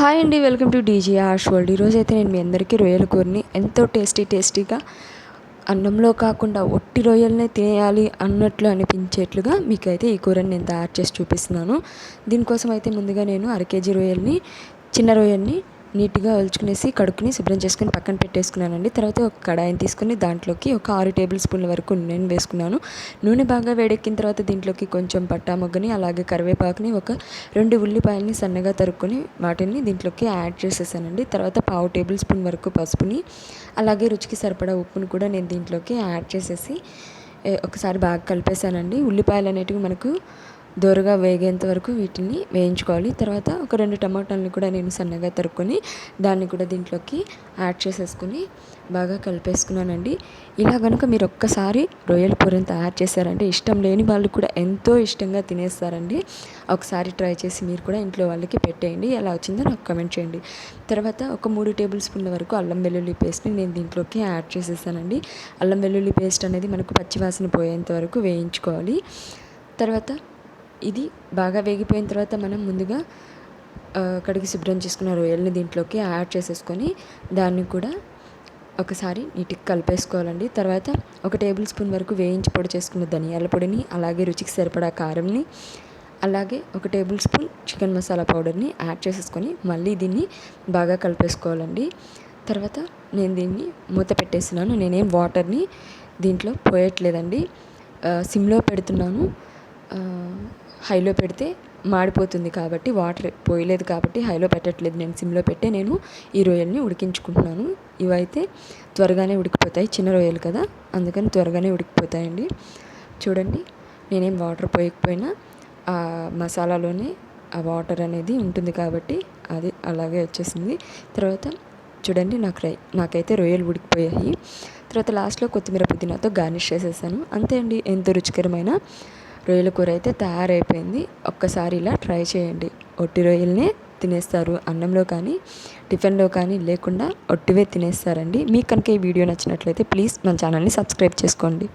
Hi అండి welcome to DG Arsh world. ఈరోజు అయితే నేను మీ అందరికీ రొయ్యల కూరని ఎంతో టేస్టీ టేస్టీగా అన్నంలో కాకుండా ఒట్టి రొయ్యలనే తినేయాలి అన్నట్లు అనిపించేట్లుగా మీకైతే ఈ కూరని నేను తయారు చేసి చూపిస్తున్నాను. దీనికోసం అయితే ముందుగా నేను అర కేజీ రొయ్యల్ని చిన్న రొయ్యల్ని నీట్గా ఒలుచుకునేసి కడుక్కుని శుభ్రం చేసుకుని పక్కన పెట్టేసుకున్నానండి. తర్వాత ఒక కడాయిని తీసుకుని దాంట్లోకి ఒక ఆరు టేబుల్ స్పూన్ల వరకు నూనె వేసుకున్నాను. నూనె బాగా వేడెక్కిన తర్వాత దీంట్లోకి కొంచెం పట్టా మొగ్గని అలాగే కరివేపాకుని ఒక రెండు ఉల్లిపాయలని సన్నగా తరుక్కొని వాటిని దీంట్లోకి యాడ్ చేసేసానండి. తర్వాత పావు టేబుల్ స్పూన్ వరకు పసుపుని అలాగే రుచికి సరిపడా ఉప్పుని కూడా నేను దీంట్లోకి యాడ్ చేసేసి ఒకసారి బాగా కలిపేసానండి ఉల్లిపాయలు అనేటివి మనకు దోరగా వేగేంత వరకు వీటిని వేయించుకోవాలి. తర్వాత ఒక రెండు టమాటాలను కూడా నేను సన్నగా తరుక్కొని దాన్ని కూడా దీంట్లోకి యాడ్ చేసేసుకొని బాగా కలిపేసుకున్నానండి. ఇలా కనుక మీరు ఒక్కసారి రొయ్యల కూరని తయారు చేశారంటే ఇష్టం లేని వాళ్ళు కూడా ఎంతో ఇష్టంగా తినేస్తారండి. ఒకసారి ట్రై చేసి మీరు కూడా ఇంట్లో వాళ్ళకి పెట్టేయండి. ఎలా వచ్చిందో నాకు కమెంట్ చేయండి. తర్వాత ఒక మూడు టేబుల్ స్పూన్ల వరకు అల్లం వెల్లుల్లి పేస్ట్ని నేను దీంట్లోకి యాడ్ చేసేసానండి. అల్లం వెల్లుల్లి పేస్ట్ అనేది మనకు పచ్చివాసన పోయేంత వరకు వేయించుకోవాలి. తర్వాత ఇది బాగా వేగిపోయిన తర్వాత మనం ముందుగా కడిగి శుభ్రం చేసుకున్న రొయ్యల్ని దీంట్లోకి యాడ్ చేసేసుకొని దాన్ని కూడా ఒకసారి నీటికి కలిపేసుకోవాలండి. తర్వాత ఒక టేబుల్ స్పూన్ వరకు వేయించి పొడి చేసుకున్న ధనియాల పొడిని అలాగే రుచికి సరిపడా కారంని అలాగే ఒక టేబుల్ స్పూన్ చికెన్ మసాలా పౌడర్ని యాడ్ చేసేసుకొని మళ్ళీ దీన్ని బాగా కలిపేసుకోవాలండి. తర్వాత నేను దీన్ని మూత పెట్టేస్తున్నాను. నేనేం వాటర్ని దీంట్లో పోయట్లేదండి. సిమ్లో పెడుతున్నాను. హైలో పెడితే మాడిపోతుంది కాబట్టి వాటర్ పోయలేదు కాబట్టి హైలో పెట్టట్లేదు. నేను సిమ్లో పెట్టే నేను ఈ రొయ్యల్ని ఉడికించుకుంటున్నాను. ఇవైతే త్వరగానే ఉడికిపోతాయి. చిన్న రొయ్యలు కదా అందుకని త్వరగానే ఉడికిపోతాయండి. చూడండి నేనేం వాటర్ పోయకపోయినా ఆ మసాలాలోనే ఆ వాటర్ అనేది ఉంటుంది కాబట్టి అది అలాగే వచ్చేసింది. తర్వాత చూడండి నాకు రై నాకైతే రొయ్యలు ఉడికిపోయాయి. తర్వాత లాస్ట్లో కొత్తిమీర పుదీనాతో గార్నిష్ చేసేసాను. అంతే అండి ఎంతో రుచికరమైన రొయ్యల కూర అయితే తయారైపోయింది. ఒక్కసారి ఇలా ట్రై చేయండి. ఒట్టి రొయ్యలనే తినేస్తారు అన్నంలో కానీ టిఫిన్లో కానీ లేకుండా ఒట్టివే తినేస్తారండి. మీకు కనుక ఈ వీడియో నచ్చినట్లయితే ప్లీజ్ మన ఛానల్ని సబ్స్క్రైబ్ చేసుకోండి.